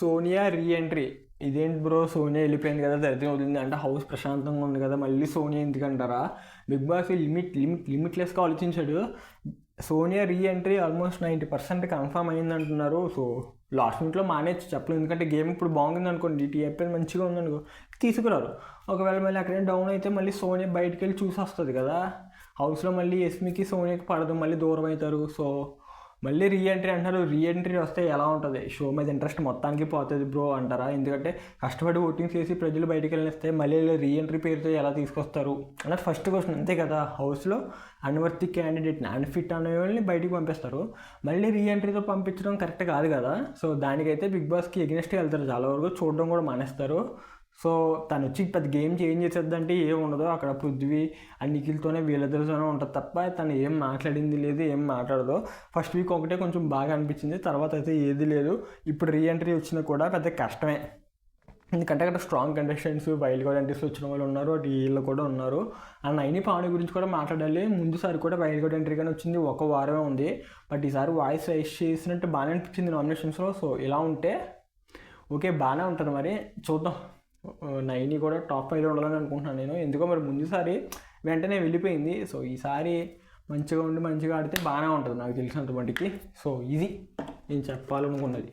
Sonia reentry ఇదేంటి bro Sonia వెళ్ళిపోయింది కదా దరిద్రం వదిలింది అంటే హౌస్ ప్రశాంతంగా ఉంది కదా మళ్ళీ సోనియా ఎందుకంటారా? బిగ్ బాస్ లిమిట్ లిమిట్ లిమిట్లెస్గా ఆలోచించాడు. Sonia reentry almost ninety percent confirm అయింది అంటున్నారు. సో లాస్ట్ మినిట్లో మానేచ్చు చెప్పలేదు ఎందుకంటే గేమ్ ఇప్పుడు బాగుంది అనుకోండి టీఎఫ్ఎల్ మంచిగా ఉందనుకో తీసుకురారు. ఒకవేళ మళ్ళీ అక్కడే డౌన్ అయితే మళ్ళీ సోనియా బయటికి వెళ్ళి చూసి వస్తుంది కదా హౌస్లో మళ్ళీ ఎస్మికి సోనియాకి పడదు మళ్ళీ దూరం అవుతారు. సో మళ్ళీ రీఎంట్రీ అంటారు రీఎంట్రీ వస్తే ఎలా ఉంటుంది? షో మీద ఇంట్రెస్ట్ మొత్తానికి పోతుంది బ్రో అంటారా? ఎందుకంటే కష్టపడి ఓటింగ్ చేసి ప్రజలు బయటికి వెళ్ళిస్తే మళ్ళీ రీఎంట్రీ పేరుతో ఎలా తీసుకొస్తారు? అన్నది ఫస్ట్ క్వశ్చన్ అంతే కదా? హౌస్లో అన్వర్తి క్యాండిడేట్ని అన్ఫిట్ అనే వాళ్ళని బయటికి పంపిస్తారు. మళ్ళీ రీఎంట్రీతో పంపించడం కరెక్ట్ కాదు కదా? సో దానికైతే బిగ్ బాస్కి ఎగ్నెస్ట్గా వెళ్తారు. చాలా వరకు చూడడం కూడా మానేస్తారు. సో తను వచ్చి పెద్ద గేమ్ చేంజ్ చేసేద్దంటే ఏం ఉండదు అక్కడ పృథ్వీ ఆ నిఖిల్తోనే వీళ్ళిద్దరితోనే ఉంటుంది తప్ప తను ఏం మాట్లాడింది లేదు ఏం మాట్లాడదు. ఫస్ట్ వీక్ ఒకటే కొంచెం బాగా అనిపించింది తర్వాత అయితే ఏది లేదు. ఇప్పుడు రీఎంట్రీ వచ్చినా కూడా పెద్ద కష్టమే. ఎందుకంటే అక్కడ strong contestants wild card entries వచ్చిన వాళ్ళు ఉన్నారు అటు వీళ్ళు కూడా ఉన్నారు. ఆ నైని పావని గురించి కూడా మాట్లాడాలి. ముందుసారి కూడా వైల్డ్ కార్డ్ ఎంట్రీ కానీ వచ్చింది ఒక వారమే ఉంది. బట్ ఈసారి వాయిస్ రైస్ చేసినట్టు బాగానే అనిపించింది నామినేషన్స్లో సో ఇలా ఉంటే ఓకే బాగానే ఉంటుంది మరి. చూద్దాం. నైని కూడా టాప్ ఫైవ్లో ఉండాలని అనుకుంటున్నాను నేను. ఎందుకో మరి ముందుసారి వెంటనే వెళ్ళిపోయింది. సో ఈసారి మంచిగా ఉండి మంచిగా ఆడితే బాగానే ఉంటుంది నాకు తెలిసినంత మటుకి సో ఇది నేను చెప్పాలనుకున్నది.